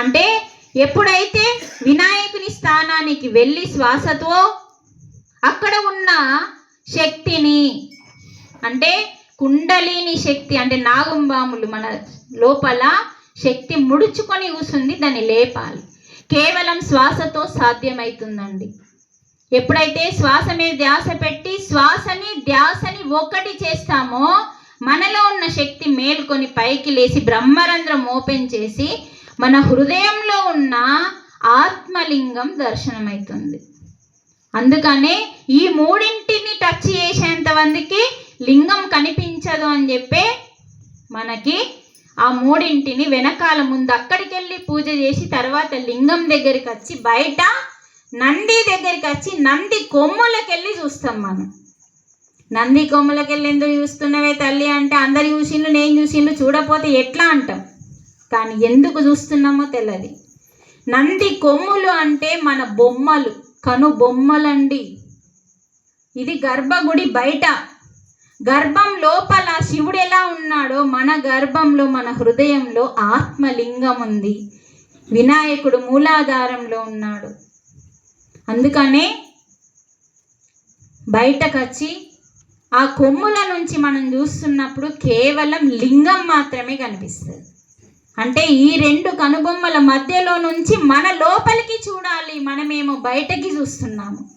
అంటే ఎప్పుడైతే వినాయకుని స్థానానికి వెళ్ళి శ్వాసతో అక్కడ ఉన్న శక్తిని అంటే కుండలిని శక్తి అంటే నాగుంబాములు మన లోపల శక్తి ముడుచుకొని కూసుంది దాన్ని లేపాలి. కేవలం శ్వాసతో సాధ్యమవుతుందండి ఎప్పుడైతే శ్వాస మీద ధ్యాస పెట్టి శ్వాసని ధ్యాసని ఒకటి చేస్తామో మనలో ఉన్న శక్తి మేల్కొని పైకి లేచి బ్రహ్మరంధ్రం ఓపెన్ చేసి మన హృదయంలో ఉన్న ఆత్మలింగం దర్శనమవుతుంది అందుకనే ఈ మూడింటిని టచ్ చేసేంత మందికి లింగం కనిపించదు అని చెప్పి మనకి ఆ మూడింటిని వెనకాల ముందు అక్కడికి వెళ్ళి పూజ చేసి తర్వాత లింగం దగ్గరికి వచ్చి బయట నంది దగ్గరికి వచ్చి నంది కొమ్ములకి వెళ్ళి చూస్తాం మనం. నంది కొమ్ములకి వెళ్ళి ఎందుకు చూస్తున్నవే తల్లి అంటే అందరు చూసిండు నేను చూసిండు చూడపోతే ఎట్లా అంటాం? కానీ ఎందుకు చూస్తున్నామో తెలియదు నంది కొమ్ములు అంటే మన బొమ్మలు కను బొమ్మలండి. ఇది గర్భగుడి బయట. గర్భం లోపల శివుడు ఎలా ఉన్నాడో మన గర్భంలో మన హృదయంలో ఆత్మలింగం ఉంది వినాయకుడు మూలాధారంలో ఉన్నాడు. అందుకనే బయటకు వచ్చి ఆ కొమ్ముల నుంచి మనం చూస్తున్నప్పుడు కేవలం లింగం మాత్రమే కనిపిస్తుంది. అంటే ఈ రెండు కనుబొమ్మల మధ్యలో నుంచి మన లోపలికి చూడాలి. మనమేమో బయటకి చూస్తున్నాము.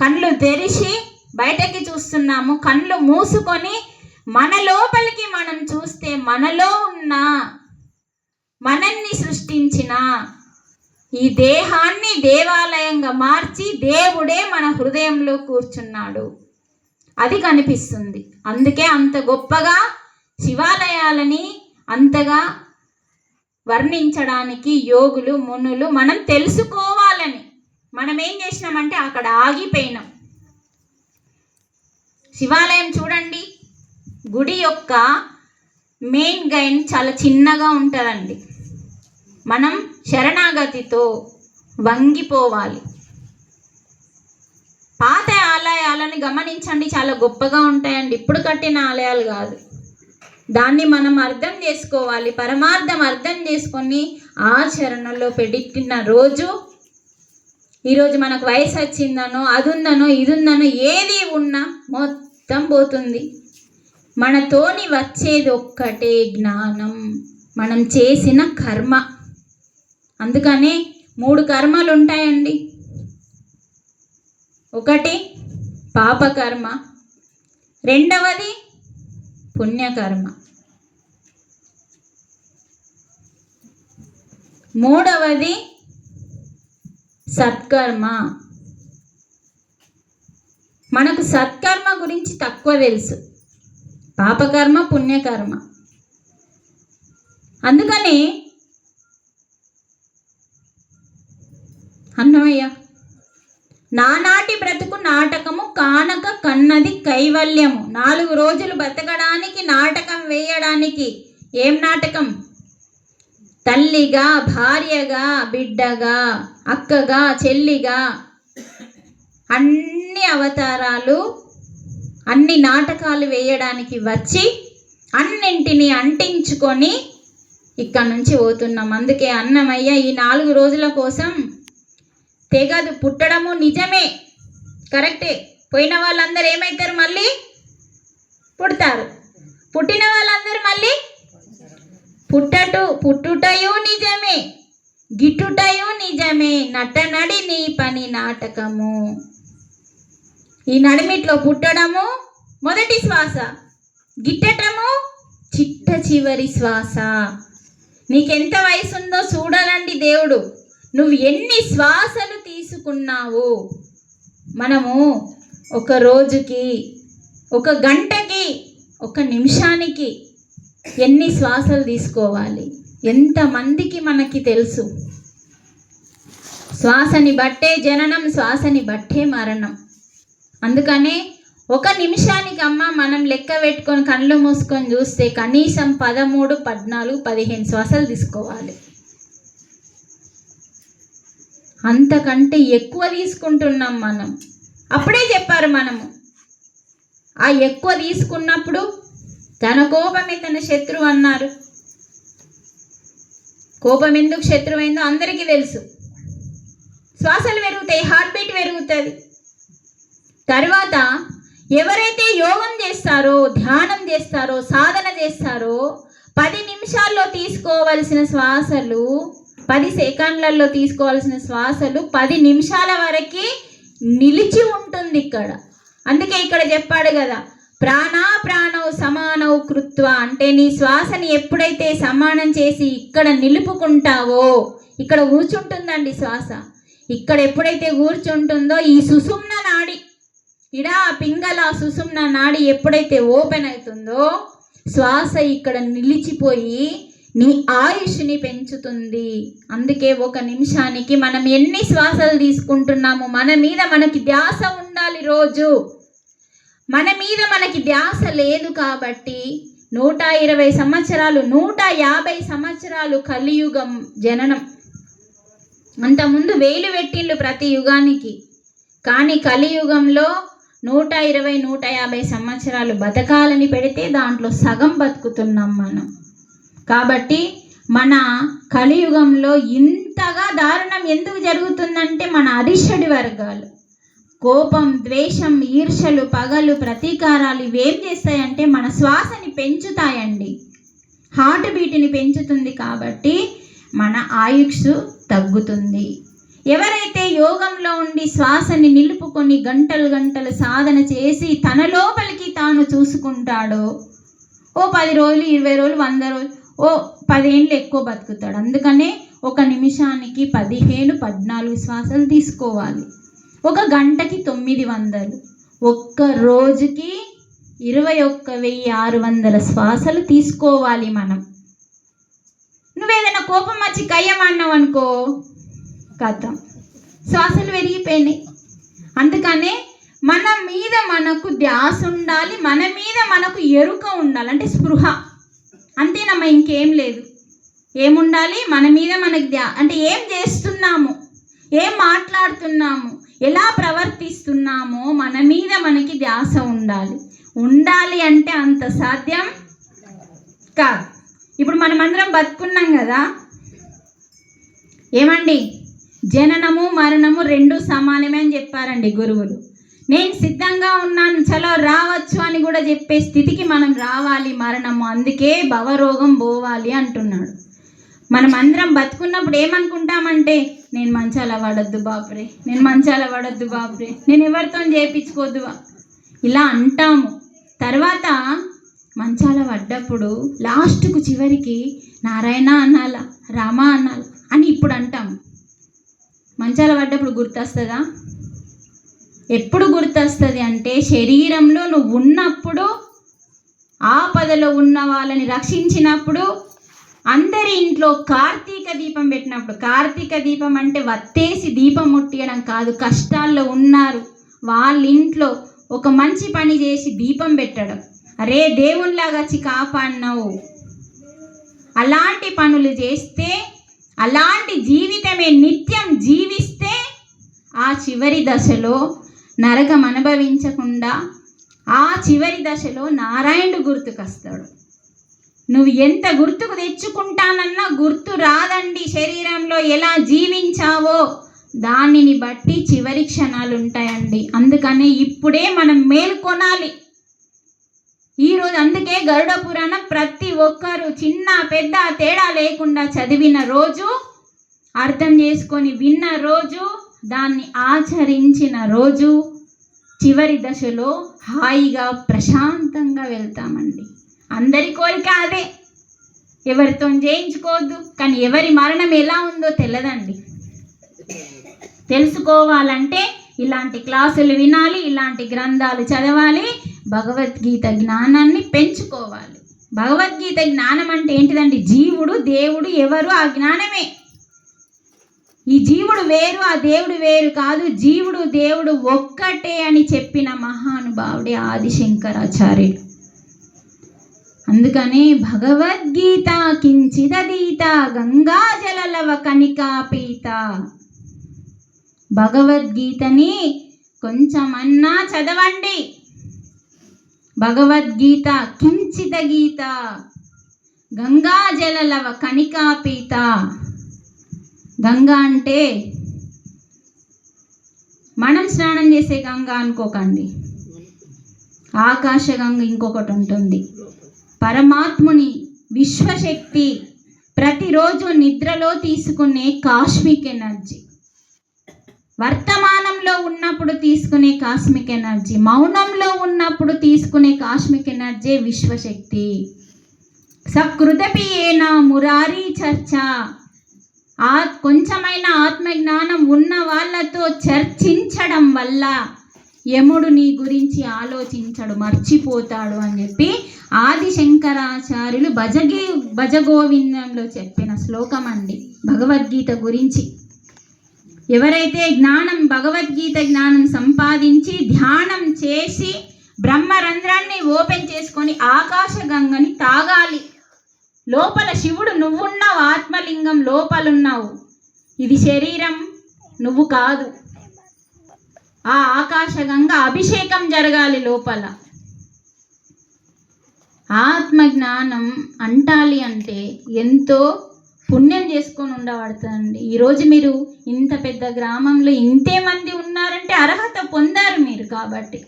కళ్ళు తెరిచి బయటకి చూస్తున్నాము. కళ్ళు మూసుకొని మన లోపలికి మనం చూస్తే మనలో ఉన్న మనల్ని సృష్టించిన ఈ దేహాన్ని దేవాలయంగా మార్చి దేవుడే మన హృదయంలో కూర్చున్నాడు. అది కనిపిస్తుంది. అందుకే అంత గొప్పగా శివాలయాలని అంతగా వర్ణించడానికి యోగులు మునులు మనం తెలుసుకోవాలని. మనం ఏం చేసినామంటే అక్కడ ఆగిపోయినాం. శివాలయం చూడండి. గుడి యొక్క మెయిన్ గైన్ చాలా చిన్నగా ఉంటుందండి. మనం శరణాగతితో వంగిపోవాలి. పాత ఆలయాలను గమనించండి. చాలా గొప్పగా ఉంటాయండి. ఇప్పుడు కట్టిన ఆలయాలు కాదు. దాన్ని మనం అర్థం చేసుకోవాలి పరమార్థం అర్థం చేసుకొని ఆచరణలో పెట్టిన రోజు ఈరోజు మనకు వయసు వచ్చిందనో అది ఉందనో ఇది ఉందనో ఏది ఉన్నా మొత్తం పోతుంది. మనతోని వచ్చేది ఒక్కటే జ్ఞానం మనం చేసిన కర్మ. అందుకనే మూడు కర్మలు ఉంటాయండి. ఒకటి పాపకర్మ రెండవది పుణ్యకర్మ. మూడవది సత్కర్మ. మనకు సత్కర్మ గురించి తక్కువ తెలుసు. పాపకర్మ పుణ్యకర్మ. అందుకని అన్నమయ్య నానాటి బ్రతుకు నాటకము కానక కన్నది కైవల్యము. నాలుగు రోజులు బ్రతకడానికి నాటకం వేయడానికి ఏం నాటకం? తల్లిగా భార్యగా బిడ్డగా అక్కగా చెల్లిగా అన్ని అవతారాలు అన్ని నాటకాలు వేయడానికి వచ్చి అన్నింటిని అంటించుకొని ఇక్కడ నుంచి పోతున్నాం. అందుకే అన్నమయ్య ఈ నాలుగు రోజుల కోసం తెగదు పుట్టడము నిజమే. కరెక్టే. పోయిన వాళ్ళందరూ ఏమవుతారు మళ్ళీ? పుడతారు. పుట్టిన వాళ్ళందరూ మళ్ళీ? పుట్టటు పుట్టుటయు నిజమే. గిట్టుటయు నిజమే. నటనడి నీ పని నాటకము. ఈ నడిమిట్లో పుట్టడము మొదటి శ్వాస. గిట్టటము చిట్ట చివరి శ్వాస. నీకెంత వయసు ఉందో చూడాలండి దేవుడు. నువ్వు ఎన్ని శ్వాసలు తీసుకున్నావు మనము ఒక రోజుకి ఒక గంటకి ఒక నిమిషానికి ఎన్ని శ్వాసలు తీసుకోవాలి? ఎంతమందికి మనకి తెలుసు? శ్వాసని బట్టే జననం శ్వాసని బట్టే మరణం. అందుకనే ఒక నిమిషానికి అమ్మ మనం లెక్క పెట్టుకొని కళ్ళు మూసుకొని చూస్తే కనీసం పదమూడు పద్నాలుగు పదిహేను శ్వాసలు తీసుకోవాలి. అంతకంటే ఎక్కువ తీసుకుంటున్నాం మనం. అప్పుడే చెప్పారు మనము. ఆ ఎక్కువ తీసుకున్నప్పుడు తన కోపమే తన శత్రువు అన్నారు. కోపం ఎందుకు శత్రువైందో అందరికీ తెలుసు. శ్వాసలు పెరుగుతాయి హార్ట్ బీట్ పెరుగుతుంది. తర్వాత ఎవరైతే యోగం చేస్తారో ధ్యానం చేస్తారో సాధన చేస్తారో పది నిమిషాల్లో తీసుకోవలసిన శ్వాసలు పది సెకండ్లలో తీసుకోవాల్సిన శ్వాసలు పది నిమిషాల వరకు నిలిచి ఉంటుంది ఇక్కడ. అందుకే ఇక్కడ చెప్పాడు కదా ప్రాణా ప్రాణవు సమానవు కృత్వ అంటే నీ శ్వాసని ఎప్పుడైతే సమానం చేసి ఇక్కడ నిలుపుకుంటావో ఇక్కడ కూర్చుంటుందండి శ్వాస. ఇక్కడ ఎప్పుడైతే కూర్చుంటుందో ఈ సుసుమ్న నాడి ఇడా పింగళ సుసుమ్న నాడి ఎప్పుడైతే ఓపెన్ అవుతుందో శ్వాస ఇక్కడ నిలిచిపోయి నీ ఆయుష్ని పెంచుతుంది. అందుకే ఒక నిమిషానికి మనం ఎన్ని శ్వాసలు తీసుకుంటున్నాము మన మీద మనకి ధ్యాస ఉండాలి రోజు. మన మీద మనకి ధ్యాస లేదు కాబట్టి నూట ఇరవై సంవత్సరాలు నూట యాభై సంవత్సరాలు కలియుగం జననం. అంతకుముందు వేలు పెట్టిండు ప్రతి యుగానికి. కానీ కలియుగంలో నూట ఇరవై నూట యాభై సంవత్సరాలు బతకాలని పెడితే దాంట్లో సగం బతుకుతున్నాం మనం. కాబట్టి మన కలియుగంలో ఇంతగా దారుణం ఎందుకు జరుగుతుందంటే మన అరిషడి వర్గాలు. కోపం ద్వేషం ఈర్షలు పగలు ప్రతీకారాలు ఇవేం చేస్తాయంటే మన శ్వాసని పెంచుతాయండి. హార్ట్ బీట్ని పెంచుతుంది కాబట్టి మన ఆయుష్ తగ్గుతుంది. ఎవరైతే యోగంలో ఉండి శ్వాసని నిలుపుకొని గంటలు గంటలు సాధన చేసి తన లోపలికి తాను చూసుకుంటాడో ఓ పది రోజులు ఇరవై రోజులు వంద రోజులు ఓ పదేళ్ళు ఎక్కువ బతుకుతాడు. అందుకనే ఒక నిమిషానికి పదిహేను పద్నాలుగు శ్వాసలు తీసుకోవాలి. ఒక గంటకి తొమ్మిది వందలు. ఒక్క రోజుకి ఇరవై ఒక్క వెయ్యి ఆరు వందల శ్వాసలు తీసుకోవాలి మనం. నువ్వేదైనా కోపం వచ్చి కయ్యమన్నావు అనుకో కథం. శ్వాసలు పెరిగిపోయినాయి అందుకనే మన మీద మనకు ధ్యాస ఉండాలి మన మీద మనకు ఎరుక ఉండాలి. అంటే స్పృహ. అంతేనమ్మా ఇంకేం లేదు. ఏముండాలి? మన మీద మనకి ధ్యా అంటే ఏం చేస్తున్నాము? ఏం మాట్లాడుతున్నాము? ఎలా ప్రవర్తిస్తున్నామో మన మీద మనకి ధ్యాస ఉండాలి. ఉండాలి అంటే అంత సాధ్యం కాదు. ఇప్పుడు మనమందరం బతుకున్నాం కదా? ఏమండి? జననము మరణము రెండు సమానమే అని చెప్పారండి గురువులు. నేను సిద్ధంగా ఉన్నాను చలో రావచ్చు అని కూడా చెప్పే స్థితికి మనం రావాలి మరణము. అందుకే భవరోగం పోవాలి అంటున్నాడు. మనం అందరం బతుకున్నప్పుడు ఏమనుకుంటామంటే నేను మంచాల పడద్దు బాపురే నేను మంచాల పడద్దు బాపురే నేను ఎవరితో చేయించుకోవద్దు ఇలా అంటాము. తర్వాత మంచాల పడ్డప్పుడు లాస్ట్కు చివరికి నారాయణ అనాల రామ అనాల అని ఇప్పుడు అంటాం మంచాల పడ్డప్పుడు గుర్తొస్తుందా? ఎప్పుడు గుర్తొస్తుంది అంటే శరీరంలో నువ్వు ఉన్నప్పుడు ఆపదలో ఉన్న వాళ్ళని రక్షించినప్పుడు అందరి ఇంట్లో కార్తీక దీపం పెట్టినప్పుడు. కార్తీక దీపం అంటే వత్తేసి దీపం ముట్టియడం కాదు కష్టాల్లో ఉన్నారు. వాళ్ళ ఇంట్లో ఒక మంచి పని చేసి దీపం పెట్టడం. అరే దేవునిలాగా వచ్చి కాపాడినావు. అలాంటి పనులు చేస్తే అలాంటి జీవితమే నిత్యం జీవిస్తే ఆ చివరి దశలో నరకం అనుభవించకుండా ఆ చివరి దశలో నారాయణుడు గుర్తుకొస్తాడు. నువ్వు ఎంత గుర్తుకు తెచ్చుకుంటానన్నా గుర్తు రాదండి శరీరంలో ఎలా జీవించావో. దానిని బట్టి చివరి క్షణాలు ఉంటాయండి అందుకనే ఇప్పుడే మనం మేల్కొనాలి ఈరోజు అందుకే గరుడ పురాణం ప్రతి ఒక్కరు చిన్న పెద్ద తేడా లేకుండా చదివిన రోజు అర్థం చేసుకొని విన్న రోజు దాన్ని ఆచరించిన రోజు చివరి దశలో హాయిగా ప్రశాంతంగా వెళ్తామండి. అందరి కోరిక అదే. ఎవరితో చేయించుకోవద్దు కానీ ఎవరి మరణం ఎలా ఉందో తెలియదండి తెలుసుకోవాలంటే ఇలాంటి క్లాసులు వినాలి ఇలాంటి గ్రంథాలు చదవాలి భగవద్గీత జ్ఞానాన్ని పెంచుకోవాలి. భగవద్గీత జ్ఞానం అంటే ఏంటిదండి? జీవుడు దేవుడు ఎవరు ఆ జ్ఞానమే. ఈ జీవుడు వేరు ఆ దేవుడు వేరు కాదు. జీవుడు దేవుడు ఒక్కటే అని చెప్పిన మహానుభావుడే ఆదిశంకరాచార్యుడు. అందుకనే భగవద్గీత కించిదీత గంగాజలలవ కనికాపీత. భగవద్గీతని కొంచెమన్నా చదవండి. భగవద్గీత కించిత గీత గంగా జలలవ కణికాపీత గంగా అంటే మనం స్నానం చేసే గంగ అనుకోకండి. ఆకాశ గంగ ఇంకొకటి ఉంటుంది. పరమాత్ముని విశ్వశక్తి ప్రతిరోజు నిద్రలో తీసుకునే కాస్మిక్ ఎనర్జీ. వర్తమానంలో ఉన్నప్పుడు తీసుకునే కాస్మిక్ ఎనర్జీ మౌనంలో ఉన్నప్పుడు తీసుకునే కాస్మిక్ ఎనర్జీ విశ్వశక్తి. సకృతపి ఏనా మురారి చర్చ. ఆ కొంచెమైన ఆత్మజ్ఞానం ఉన్న వాళ్ళతో చర్చించడం వల్ల యముడు నీ గురించి ఆలోచించడు మర్చిపోతాడు అని చెప్పి ఆది శంకరాచార్యులు భజగి భజగోవిందంలో చెప్పిన శ్లోకం అండి భగవద్గీత గురించి. ఎవరైతే జ్ఞానం భగవద్గీత జ్ఞానం సంపాదించి ధ్యానం చేసి బ్రహ్మరంధ్రాన్ని ఓపెన్ చేసుకొని ఆకాశ లోపల శివుడు నువ్వున్నావు ఆత్మలింగం లోపలున్నావు. ఇది శరీరం నువ్వు కాదు. ఆ ఆకాశగంగ అభిషేకం జరగాలి లోపల. ఆత్మ జ్ఞానం అంటాలి అంటే ఎంతో పుణ్యం చేసుకొని ఉండబడుతుందండి ఈరోజు మీరు ఇంత పెద్ద గ్రామంలో ఇంతే మంది ఉన్నారంటే అర్హత పొందారు మీరు కాబట్టి.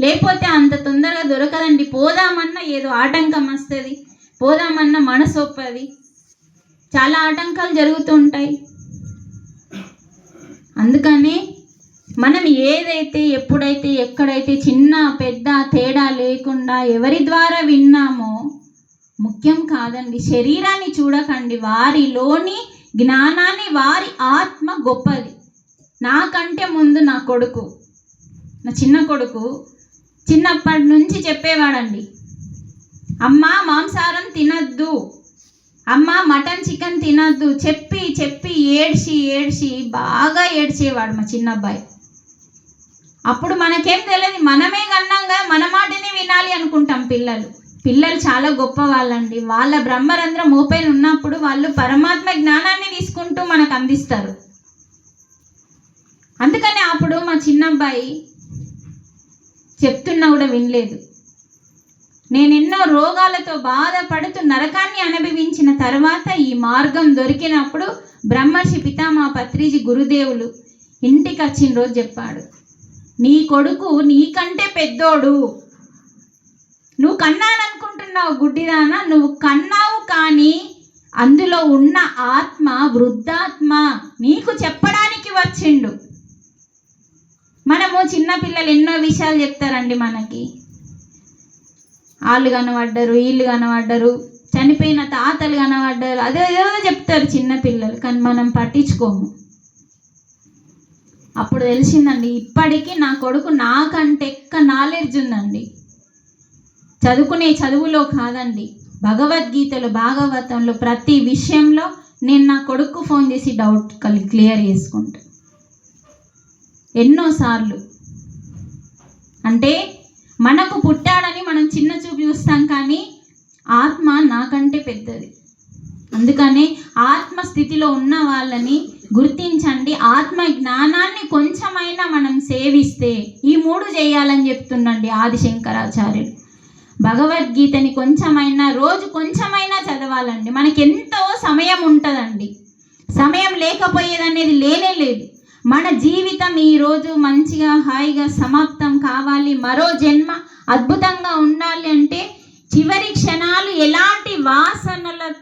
లేకపోతే అంత తొందరగా దొరకదండి. పోదామన్నా ఏదో ఆటంకం వస్తుంది. పోదామన్న మనసు ఒప్పది. చాలా ఆటంకాలు జరుగుతూ ఉంటాయి. అందుకని మనం ఏదైతే ఎప్పుడైతే ఎక్కడైతే చిన్న పెద్ద తేడా లేకుండా ఎవరి ద్వారా విన్నామో ముఖ్యం కాదండి శరీరాన్ని చూడకండి. వారిలోని జ్ఞానాన్ని వారి ఆత్మ గొప్పది. నాకంటే ముందు నా కొడుకు నా చిన్న కొడుకు చిన్నప్పటి నుంచి చెప్పేవాడండి. అమ్మ మాంసాహారం తినద్దు. అమ్మ మటన్ చికెన్ తినద్దు. చెప్పి చెప్పి ఏడ్చి ఏడ్చి బాగా ఏడ్చేవాడు మా చిన్న అబ్బాయి అప్పుడు మనకేం తెలియదు మనమే కన్నాగా మన మాటనే వినాలి అనుకుంటాం పిల్లలు. పిల్లలు చాలా గొప్ప వాళ్ళండి వాళ్ళ బ్రహ్మరంధ్రం ఓపెన్ ఉన్నప్పుడు వాళ్ళు పరమాత్మ జ్ఞానాన్ని తీసుకుంటూ మనకు అందిస్తారు. అందుకని అప్పుడు మా చిన్న అబ్బాయి చెప్తున్నా కూడా వినలేదు. నేను ఎన్నో రోగాలతో బాధపడుతూ నరకాన్ని అనుభవించిన తర్వాత ఈ మార్గం దొరికినప్పుడు బ్రహ్మర్షి పితామా పత్రిజీ గురుదేవులు ఇంటికి వచ్చిన రోజు చెప్పాడు నీ కొడుకు నీకంటే పెద్దోడు. నువ్వు కన్నాననుకుంటున్నావు గుడ్డిదానా? నువ్వు కన్నావు కానీ అందులో ఉన్న ఆత్మ వృద్ధాత్మ నీకు చెప్పడానికి వచ్చిండు. మనము చిన్నపిల్లలు ఎన్నో విషయాలు చెప్తారండి మనకి. వాళ్ళు కనబడ్డరు వీళ్ళు కనబడ్డరు చనిపోయిన తాతలు కనబడ్డారు అదేదో చెప్తారు చిన్నపిల్లలు కానీ మనం పట్టించుకోము. అప్పుడు తెలిసిందండి ఇప్పటికీ నా కొడుకు నాకంటే ఎక్క నాలెడ్జ్ ఉందండి. చదువుకునే చదువులో కాదండి భగవద్గీతలో భాగవతంలో ప్రతి విషయంలో నేను నా కొడుకు ఫోన్ చేసి డౌట్ కలి క్లియర్ చేసుకుంటా. ఎన్నోసార్లు అంటే మనకు పుట్టాడని మనం చిన్న చూపు చూస్తాం కానీ ఆత్మ నాకంటే పెద్దది. అందుకనే ఆత్మ స్థితిలో ఉన్న వాళ్ళని గుర్తించండి. ఆత్మ జ్ఞానాన్ని కొంచెమైనా మనం సేవిస్తే ఈ మూడు చేయాలని చెప్తుండండి ఆదిశంకరాచార్యుడు. భగవద్గీతని కొంచెమైనా రోజు కొంచెమైనా చదవాలండి. మనకి ఎంతో సమయం ఉంటుందండి. సమయం లేకపోయేది అనేది లేనే లేదు. మన జీవితం ఈరోజు మంచిగా హాయిగా సమాప్తం కావాలి. మరో జన్మ అద్భుతంగా ఉండాలి అంటే చివరి క్షణాలు ఎలాంటి వాసనలతో